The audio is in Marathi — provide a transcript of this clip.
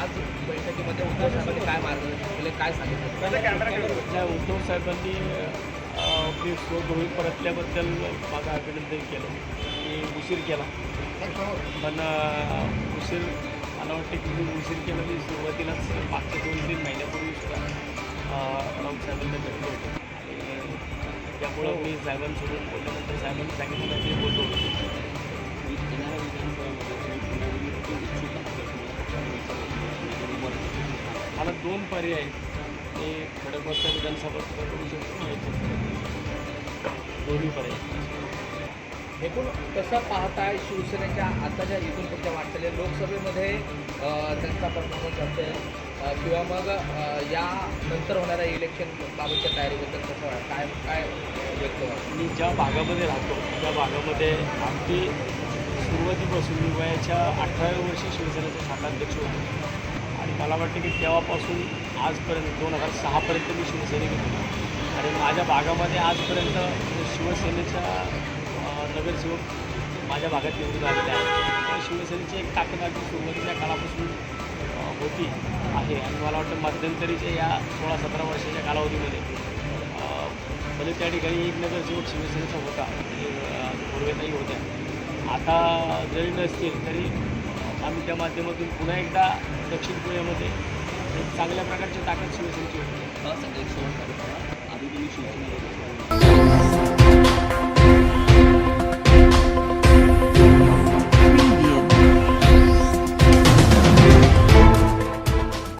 आज बैठकीमध्ये उद्धव साहेबांनी काय मार्गदर्शन काय सांगितलं? उद्धव साहेबांनी आपली स्वगृही परतल्याबद्दल माझं अभिनंदन केलं. मी उशीर केला. पण उशीर मला वाटते की मी उशीर केला मी सुरुवातीलाच मागच्या दोन तीन महिन्यापूर्वी सुद्धा राऊसाहेबांना भेटलो होतो. त्यामुळं मी साहेबांसोबत बोलल्यानंतर साहेबांनी सांगितलं ते बोललो होतो. मला दोन पर्याय आहेत मी खडकवासला विधानसभा सुद्धा करू शकतो याच्यात दोन्ही पर्याय. एकूण कसं पाहताय? शिवसेनेच्या आताच्या इथून पुढच्या वाटचाली लोकसभेमध्ये त्यांचा परफॉर्मन्स असेल किंवा मग या नंतर होणाऱ्या इलेक्शन बाबतच्या तयारीबद्दल कसं काय काय व्यक्त मी ज्या भागामध्ये राहतो त्या भागामध्ये अगदी सुरुवातीपासून मी वयाच्या अठराव्या वर्षी शिवसेनेचा शाखाध्यक्ष होतो. मला वाटतं की तेव्हापासून आजपर्यंत दोन हजार सहापर्यंत मी शिवसैनिक होतो आणि माझ्या भागामध्ये आजपर्यंत शिवसेनेच्या नगरसेवक माझ्या भागात निवडून आलेले आहेत. त्यामुळे शिवसेनेची एक ताकद सुरुवातीच्या काळापासून होती आहे. आणि मला वाटतं मध्यंतरीच्या या सोळा सतरा वर्षाच्या कालावधीमध्ये म्हणजे भले त्या ठिकाणी एक नगरसेवक शिवसेनेचा होता पूर्वेताई होत्या. आता जरी नसतील तरी आम्ही त्या माध्यमातून पुन्हा एकदा दक्षिण पुण्यामध्ये एक चांगल्या प्रकारची ताकद शिवसेनेची होती. असं शेवट आधी तुम्ही शिवसेना